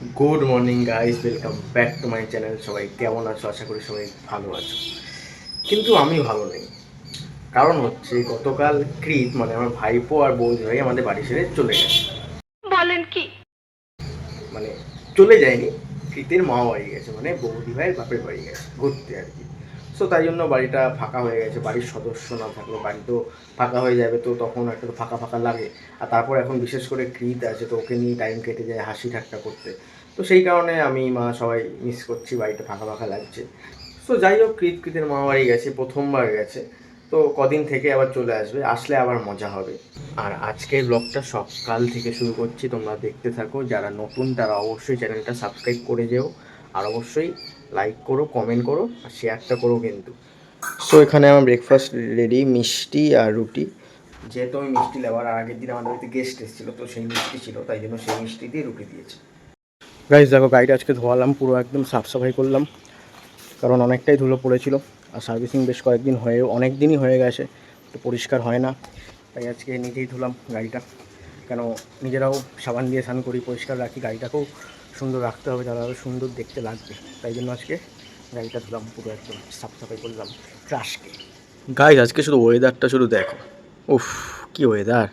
Good morning guys welcome back to my channel সবাই কেমন আছো? আশা করি সবাই ভালো আছো। কিন্তু আমি ভালো নেই। কারণ হচ্ছে গতকাল ক্রিত মানে আমার ভাইপো আর বৌদি ভাই আমাদের বাড়ি ছেড়ে চলে গেছে। বলেন কি? মানে চলে যায়নি। ক্রিতের মা বাড়ি গেছে মানে বৌদি ভাইয়ের বাপের বাড়ি গেছে। ঘুরতে আর কি। সো তাই জন্য বাড়িটা ফাঁকা হয়ে গেছে। বাড়ির সদস্য না থাকলে বাড়ি তো ফাঁকা হয়ে যাবে, তো তখন একটা তো ফাঁকা ফাঁকা লাগে। আর তারপর এখন বিশেষ করে কৃত আছে, তো ওকে নিয়ে টাইম কেটে যায় হাসি ঠাট্টা করতে। তো সেই কারণে আমি, মা, সবাই মিস করছি, বাড়িটা ফাঁকা ফাঁকা লাগছে। সো যাই হোক, কৃত মা বাড়ি গেছে, প্রথমবার গেছে। তো কদিন থেকে আবার চলে আসবে, আসলে আবার মজা হবে। আর আজকের ব্লগটা সকাল থেকে শুরু করছি, তোমরা দেখতে থাকো। যারা নতুন, তারা অবশ্যই চ্যানেলটা সাবস্ক্রাইব করে যেও। আর অবশ্যই লাইক করো কমেন্ট করো আর শেয়ারটা করো কিন্তু। সো এখানে আমার ব্রেকফাস্ট রেডি মিষ্টি আর রুটি। যেহেতু আমি মিষ্টি লেবার আর আগের দিন আমাদের বাড়িতে গেস্ট এসেছিল তো সেই মিষ্টি ছিল তাই জন্য সেই মিষ্টি দিয়ে রুটি দিয়েছে। গাইজ দেখো গাড়িটা আজকে ধোয়ালাম পুরো একদম সাফ সাফাই করলাম। কারণ অনেকটাই ধুলো পড়েছিল আর সার্ভিসিং বেশ কয়েকদিন হয়ে অনেক দিনই হয়ে গেছে তো পরিষ্কার হয় না। তাই আজকে নিজেই ধুলাম গাড়িটা। কেন নিজেরাও সাবান দিয়ে স্নান করি পরিষ্কার রাখি গাড়িটাকেও সুন্দর রাখতে হবে তাহলে আরও সুন্দর দেখতে লাগবে। তাই জন্য আজকে গাড়িটা ধুলাম পুরো একদম সাফ সাফাই করলাম ক্রাশকে গাইজ আজকে শুধু ওয়েদারটা শুধু দেখো। উফ কি ওয়েদার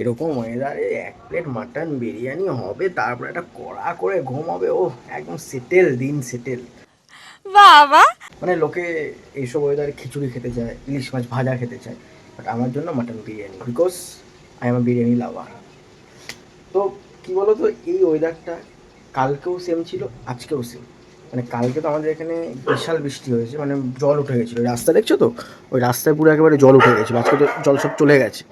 এরকম ওয়েদারে এক প্লেট মাটন বিরিয়ানি হবে তারপরে একটা কড়া করে ঘুম হবে ও একদম সেটেল দিন সেটেল বাবা! মানে লোকে এইসব ওয়েদারে খিচুড়ি খেতে চায় ইলিশ মাছ ভাজা খেতে চায় বাট আমার জন্য mutton biryani because I am a biryani lover তো কি বলো তো এই ওয়েদারটা কালকেও সেম ছিল, আজকেও সেম মানে কালকে তো আমাদের এখানে বিশাল বৃষ্টি হয়েছে মানে জল উঠে গেছিল। রাস্তা দেখছ তো? ওই রাস্তায় পুরো একেবারে জল উঠে গেছিল, আজকে তো জল সব চলে গেছে।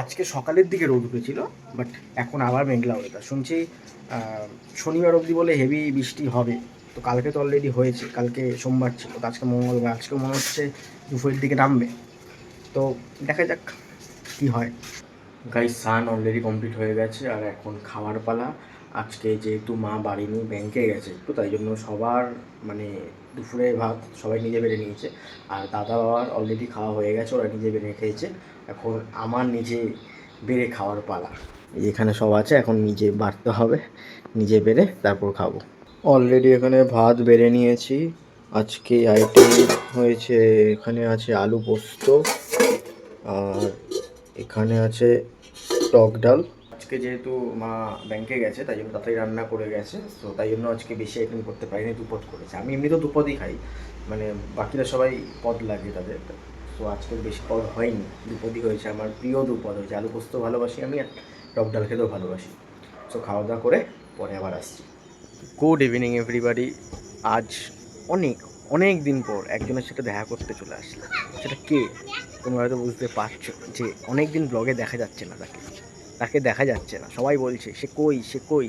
আজকে সকালের দিকে রোদ উঠেছিল বাট এখন আবার মেঘলা ওয়েদার শুনছি শনিবার অবধি বলে হেভি বৃষ্টি হবে। তো কালকে তো অলরেডি হয়েছে, কালকে সোমবার ছিল। তো আজকে মঙ্গলবার, আজকে মনে হচ্ছে দুপুরের দিকে নামবে। তো দেখা যাক কি হয়। গাই সান অলরেডি কমপ্লিট হয়ে গেছে, আর এখন খাওয়ার পালা। আজকে যেহেতু মা বাড়ি নিয়ে ব্যাংকে গেছে, তো তাই জন্য সবার মানে দুপুরে ভাত সবাই নিজে বেড়ে নিয়েছে। আর দাদা বাবার অলরেডি খাওয়া হয়ে গেছে, ওরা নিজে বেড়ে খেয়েছে। এখন আমার নিজে বেড়ে খাওয়ার পালা। এখানে সব আছে, এখন নিজে বাড়তে হবে, নিজে বেড়ে তারপর খাব। অলরেডি এখানে ভাত বেড়ে নিয়েছি। আজকে আইটেম হয়েছে, এখানে আছে আলু পোস্ত, আর এখানে আছে টক ডাল। আজকে যেহেতু মা ব্যাংকে গেছে, তাই জন্য তাড়াতাড়ি রান্না করে গেছে, তো তাই জন্য আজকে বেশি আইটেম করতে পারিনি, দুপদ করেছে। আমি এমনি তো দুপদই খাই মানে বাকিরা সবাই পদ লাগে তাদের, তো আজকে বেশি পদ হয়নি, দুপদই হয়েছে। আমার প্রিয় দুপদ হয়েছে, আলু পোস্ত ভালোবাসি আমি আর টক ডাল খেতেও ভালোবাসি। তো খাওয়া দাওয়া করে পরে আবার আসছি। গুড ইভিনিং এভরিবাডি আজ অনেক অনেক দিন পর একজনের সাথে দেখা করতে চলে আসলাম। সেটা কে? তোমরা হয়তো বুঝতে পারছ যে অনেক দিন ব্লগে দেখা যাচ্ছে না তাকে। তাকে দেখা যাচ্ছে না। সবাই বলছে সে কই সে কই?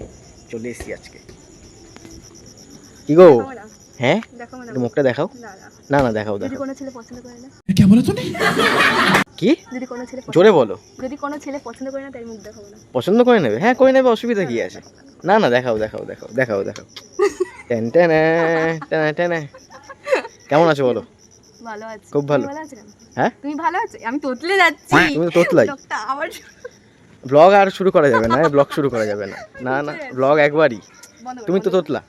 চলে এসছি আজকে। কি গো? হ্যাঁ? দেখো মুখটা দেখাও। না না। দেখাও যদি দেখাও। কোনো ছেলে পছন্দ করে না। কি যদি কোনো ছেলে জোরে বলো। যদি কোনো ছেলে পছন্দ করে না তাই মুখ দেখাবো না। পছন্দ করে নেবে? হ্যাঁ করে নেবে অসুবিধা কি আছে? না না দেখাও দেখাও দেখাও দেখাও দেখাও। টেন টেনে টেনে টেনে কেমন আছো বলো? ভালো আছে। খুব ভালো। হ্যাঁ? তুমি ভালো আছো? আমি তোতলে যাচ্ছি। তুমি তোতলাই। আবার ব্লগ আর শুরু করা যাবে না ব্লগ শুরু করা যাবে না। না না ব্লগ একবারই। তুমি তো তোতলা।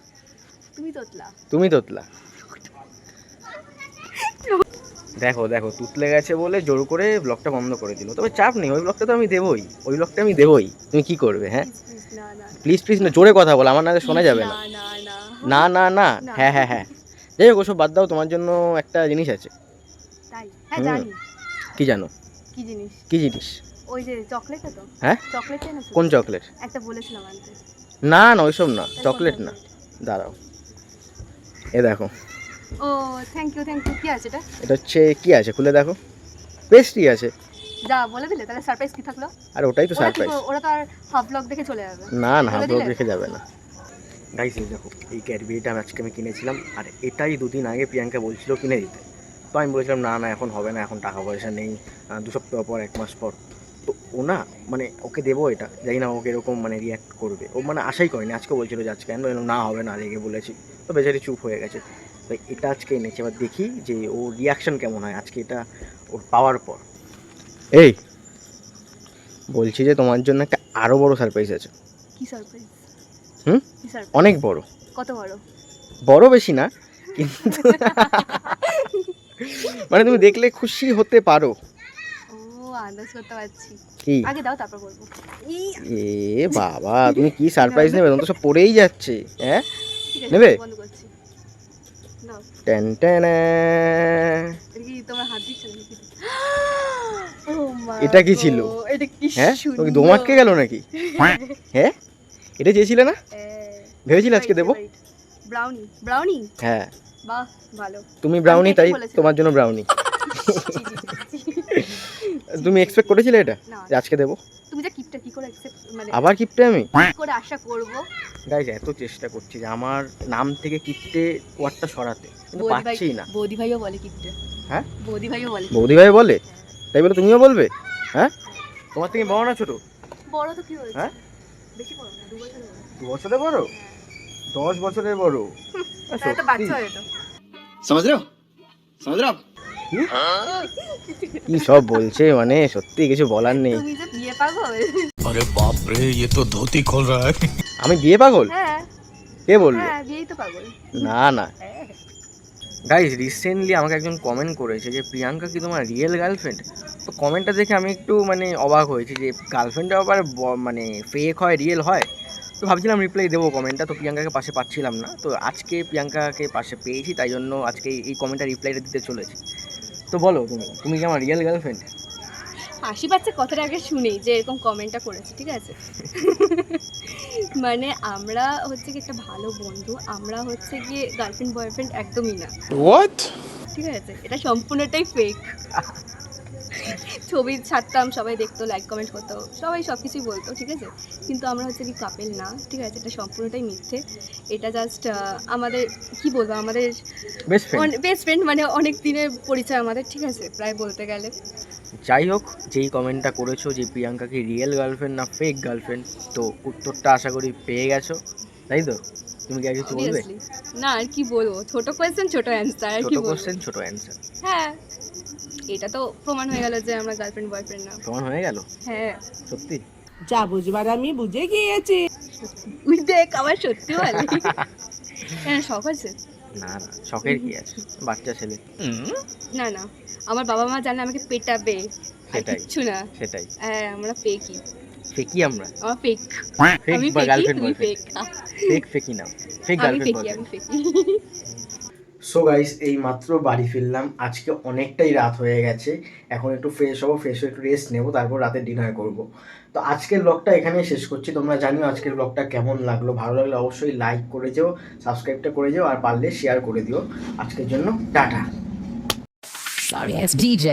তুমি তোতলা। তুমি তোতলা। দেখো দেখো তুতলে গেছে বলে জোর করে ব্লগটা বন্ধ করে দিল। তবে চাপ নেই ওই ব্লগটা তো আমি দেবই ওই ব্লগটা আমি দেবই। তুমি কি করবে হ্যাঁ? প্লিজ প্লিজ না জোরে কথা বলো আমার নাকে শোনা যাবে না। না না না। হ্যাঁ হ্যাঁ হ্যাঁ। যাই হোক ওসব বাদ দাও তোমার জন্য একটা জিনিস আছে। কি জানো? কি জিনিস? কি জিনিস? ওই যে চকলেটটা তো? হ্যাঁ? চকলেট এনেছো কোন চকলেট একটা বলেছিলাম আনতে না না ওইসব না চকলেট না। দাঁড়াও। এ দেখো। ও থ্যাংক ইউ থ্যাংক ইউ কি আছে এটা? এটা হচ্ছে কি আছে? খুলে দেখো। পেস্ট্রি আছে? যা বলে দিলে তাহলে সারপ্রাইজ কি থাকল? আর ওটাই তো সারপ্রাইজ ওরা তো আর হাফ ব্লগ দেখে চলে যাবে। না না বলে ব্লগ দিলে? রেখে যাবে না। গাইস এই দেখো এই ক্যাডবেরিটা আমি আজকে আমি কিনেছিলাম আর এটাই দুদিন আগে প্রিয়াঙ্কা বলছিল কিনে দিতে। তো আমি বলেছিলাম না না এখন হবে না এখন টাকা পয়সা নেই দু সপ্তাহ পর এক মাস পর। ও না মানে ওকে দেবো এটা জানি না ওকে এরকম মানে রিয়াক্ট করবে। ও মানে আশাই করেনি আজকে বলছিল যে আজকে আমি না হবে না রেগে বলেছি। তো বেচারি চুপ হয়ে গেছে। তো এটা আজকে এনেছে এবার দেখি যে ও রিয়াকশন কেমন হয় আজকে এটা ওর পাওয়ার পর। এই বলছি যে তোমার জন্য একটা আরও বড় সারপ্রাইজ আছে। কি সারপ্রাইজ হুম? অনেক বড়। কত বড়? বড় বেশি না কিন্তু মানে তুমি দেখলে খুশি হতে পারো। আন্দাজ করতে পারছি। কি? আগে দাও তারপর বলব। এ বাবা তুমি কি সারপ্রাইজ নেবে? তখন তো সব পড়েই যাচ্ছে হ্যাঁ? নেবে? বন্ধ করছি। টেন টেন এটা কি তোমার হাত দিচ্ছে নাকি? my এটা কি ছিল? এটা কি হ্যাঁ? দোমাটকে গেল নাকি? হ্যাঁ? এটা চেয়েছিলে না? ভেবেছিলে আজকে দেবো? ব্রাউনি ব্রাউনি হ্যাঁ। বাহ ভালো। তুমি ব্রাউনি তাই তোমার জন্য ব্রাউনি তুমি এক্সপেক্ট করেছিলে এটা না যে আজকে দেবো তুমি যে কিপটা কি করে accept মানে আবার কিপটে আমি কি করে আশা করব গাইজ এত চেষ্টা করছি যে আমার নাম থেকে কিপটে ওয়ার্ডটা সরাতে কিন্তু বৌদি ভাই পাচ্ছি না বৌদি ভাইও বলে কিপটে হ্যাঁ? বৌদি ভাইও বলে বৌদি ভাই বলে তাই বলে তুমিও বলবে হ্যাঁ তোমার থেকে বড় না ছোট বড় তো কি হয়েছে হ্যাঁ? বেশি বড় না দু বছর বড় দু বছরের বড় দশ বছরের বড় আহ, তাহলে তো সত্যি? বাচ্চা হয়ে তো समझ रहे हो समझ रहे हो কি সব বলছে মানে সত্যি কিছু বলার নেই তুমি যে বিয়ে পাগল अरे बाप रे ये तो धोती खोल रहा है আমি বিয়ে পাগল হ্যাঁ কে বললো হ্যাঁ বিয়েই তো পাগল না না হ্যাঁ গাইজ রিসেন্টলি আমাকে একজন কমেন্ট করেছে যে প্রিয়াঙ্কা কি তোমার রিয়েল গার্লফ্রেন্ড তো কমেন্টটা দেখে আমি একটু মানে অবাক হয়েছি যে গার্লফ্রেন্ডটা আবার ব- মানে ফেক হয় রিয়েল হয় তো ভাবছিলাম রিপ্লাই দেবো কমেন্টটা তো প্রিয়াঙ্কাকে পাশে পাচ্ছিলাম না তো আজকে প্রিয়াঙ্কাকে পাশে পেয়েছি তাই জন্য আজকে এই কমেন্টটা রিপ্লাইটা দিতে চলেছি তো বলো তুমি তুমি কি আমার রিয়েল গার্লফ্রেন্ড হাসি পাচ্ছে কথাটা আগে শুনি যে এরকম কমেন্টটা করেছে ঠিক আছে? মানে আমরা হচ্ছে কি একটা ভালো বন্ধু আমরা হচ্ছে গিয়ে গার্লফ্রেন্ড বয়ফ্রেন্ড একদমই না। হোয়াট ঠিক আছে? এটা সম্পূর্ণটাই ফেক ছবি ছাড়তাম সবাই দেখতো লাইক কমেন্ট করতো সবাই সব কিছুই বলতো ঠিক আছে? কিন্তু আমরা হচ্ছে কি কাপেল না ঠিক আছে? এটা সম্পূর্ণটাই মিথ্যে। এটা জাস্ট আমাদের কি বলব আমাদের বেস্ট ফ্রেন্ড বেস্ট ফ্রেন্ড মানে অনেক দিনের পরিচয় আমাদের ঠিক আছে? প্রায় বলতে গেলে। যাই হোক যেই কমেন্টটা করেছ যে প্রিয়াঙ্কা কি রিয়েল গার্লফ্রেন্ড না ফেক গার্লফ্রেন্ড তো উত্তরটা আশা করি পেয়ে গেছো তাই তো? তুমি কি কিছু বলবে? না আর কি বলব? ছোট কোয়েশ্চেন ছোট অ্যান্সার আর ছোট কি বলব? কোশ্চেন ছোট অ্যান্সার হ্যাঁ। এটা তো প্রমাণ হয়ে গেল যে আমরা গার্লফ্রেন্ড বয়ফ্রেন্ড না। প্রমাণ হয়ে গেল? হ্যাঁ। সত্যি? যা বুঝবার আমি বুঝে গিয়েছি। উই দেখ আমার সত্যি বলে। হ্যাঁ শখ আছে? না না শখের কি আছে? বাচ্চা ছেলে? না না আমার বাবা মা জানে আমাকে পেটাবে সেটাই। কিচ্ছু না। সেটাই। হ্যাঁ আমরা ফেকই ফেকি আমরা? আমার ফেক ফেক আমি গার্লফ্রেন্ড তুমি বয়ফ্রেন্ড ফেক ফেক ফেকি নাও ফেক আমি গার্লফ্রেন্ড ফেকি আমি বয়ফ্রেন্ড ফেকি সো গাইস এই মাত্র বাড়ি ফিরলাম। আজকে অনেকটাই রাত হয়ে গেছে। এখন একটু ফ্রেশ হব ফ্রেশ হয়ে একটু রেস্ট নেব তারপর রাতে ডিনার করব। তো আজকের ব্লগটা এখানেই শেষ করছি। তোমরা জানিও আজকের ব্লগটা কেমন লাগল। ভালো লাগলে অবশ্যই লাইক করে যেও সাবস্ক্রাইবটা করে যেও আর পারলে শেয়ার করে দিও। আজকের জন্য টাটা। Sorry, DJ.